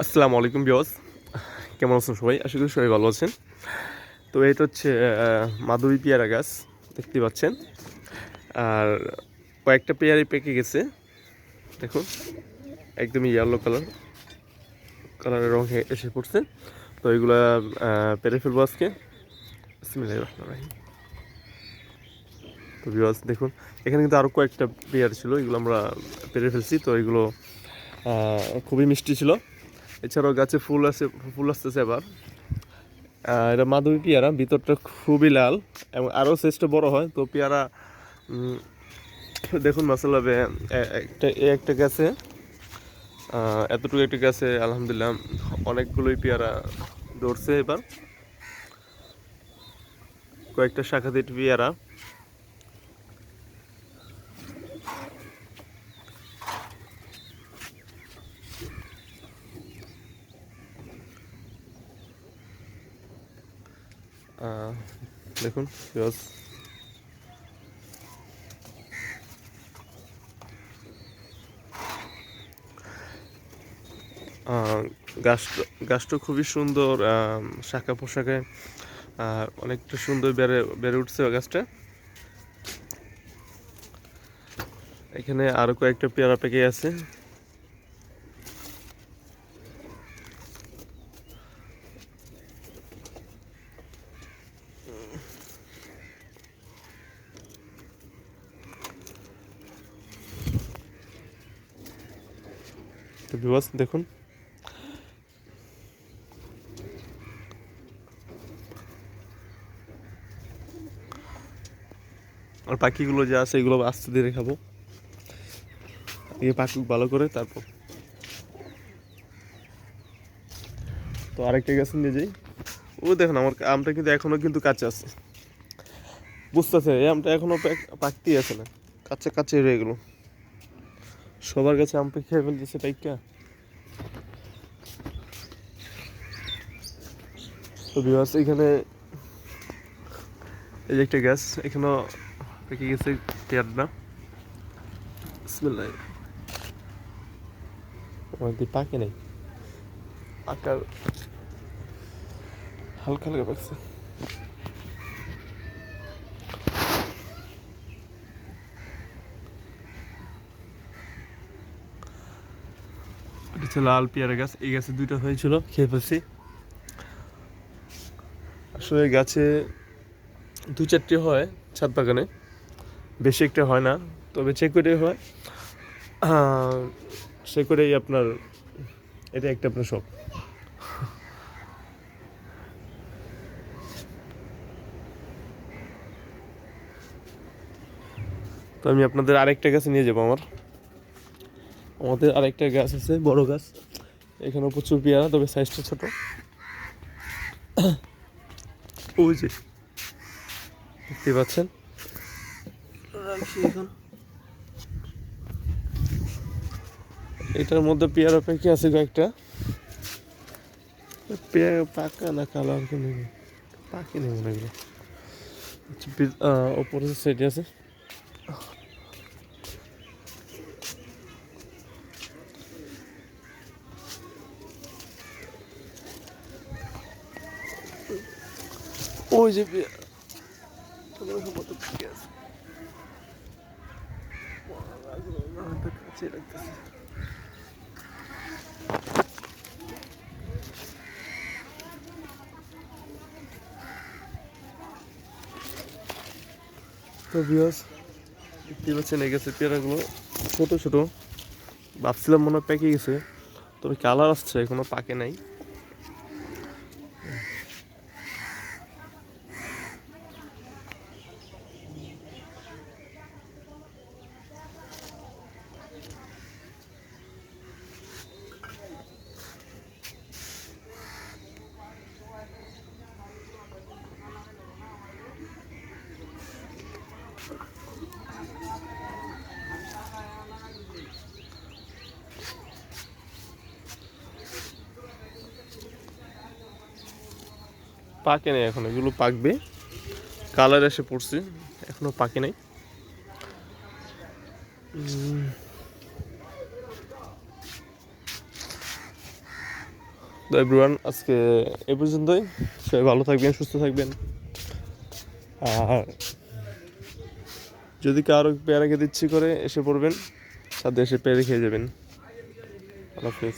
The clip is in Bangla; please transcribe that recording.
আসসালামু আলাইকুম বিয়স কেমন আছেন সবাই? আশা করি সবাই ভালো আছেন। তো এটা হচ্ছে মাধবী পেয়ারা গাছ, দেখতে পাচ্ছেন। আর কয়েকটা পেয়ারাই পেকে গেছে। দেখুন, একদমই ইয়েলো কালার কালারের রং এসে পড়ছে। তো এগুলা পেরে ফেলব আজকে। তো বিয়স দেখুন, এখানে কিন্তু আরও কয়েকটা পেয়ার ছিল। এগুলো আমরা পেরে ফেলছি। তো এগুলো খুবই মিষ্টি ছিল। এছাড়াও গাছে ফুল আছে, ফুল আসতেছে এবার। এটা মাধবী পেয়ারা, ভিতরটা খুবই লাল এবং আরও সাইজটা বড় হয়। তো পেয়ারা দেখুন মাসাল্লাহ একটা এই একটা গাছে এতটুকু একটা গাছে আলহামদুলিল্লাহ অনেকগুলোই পেয়ারা ধরছে এবার। কয়েকটা শাখা দিয়ে পেয়ারা। দেখুন পেঁয়াজ আহ, গাছটা খুবই সুন্দর শাখা পোশাকে অনেকটা সুন্দর বেড়ে বেড়ে উঠছে গাছটা। এখানে আরও কয়েকটা পেয়ারা পেকে আছে তো বিবাস দেখুন। আর পাখিগুলো যা আছে, এগুলো আস্তে ধীরে খাব। এই পাখি ভালো করে তারপর। তো আরেকটা গাছ নিয়ে যাই। ও দেখুন, আমার আমটা কিন্তু এখনও কিন্তু কাঁচা আছে। বুঝতেছে, এই আমটা এখনও পাক- পাকতেই আছে না। কাঁচা কাঁচা রয়ে গেলো। সবার কাছে আম খেয়ে ফেলতেছে টাইকা তো এখানে এই যে একটা গ্যাস এখানেও পেকে গেছে বিসমিল্লাহ। ওই পাকে নাই। পাকার হালকা হালকা পাকছে। হচ্ছে লাল পেয়ারা গাছ। এই গাছে দুইটা হয়েছিল খেয়ে ফেলছি। আসলে গাছে দু চারটে হয় ছাদ বাগানে। বেশি একটা হয় না, তবে চেক করে হয়। সে করেই আপনার, এটা একটা আপনার শখ। তো আমি আপনাদের আরেকটা গাছে নিয়ে যাব আমার। আমাদের আরেকটা গাছ আছে বড় গাছ। এখানে প্রচুর পেয়ারা তবে সাইজটা ছোট। ওই যে। দেখতে পাচ্ছেন? এটার মধ্যে পেয়ারা পেকে আছে কয়েকটা। পেয়ারা পাকা না কালো আর কি নেই। পাকি নেই মনে হয় আচ্ছা, ওপরের সাইডে আছে ওই যে পেয়ারা তোমরা সম্ভবত পেকে আছে হাতটা কাছে রাখতেছে তো বিয়াস দেখতে গাছের পেয়ারাগুলো ছোট ছোট। ভাবছিলাম মনে হয় পেকে গেছে, তবে কালার আসছে, এখনও পাকে নাই। পাকে নাই এখন, এগুলো পাকবে। কালার এসে পড়ছে, এখনও পাকে নাই। এভরিওয়ান আজকে এ পর্যন্তই। সবাই ভালো থাকবেন, সুস্থ থাকবেন। আর যদি কারও পেয়ারা খেতে ইচ্ছে করে এসে পড়বেন, সাথে এসে পেয়ারা খেয়ে যাবেন। আল্লাহ হাফেজ।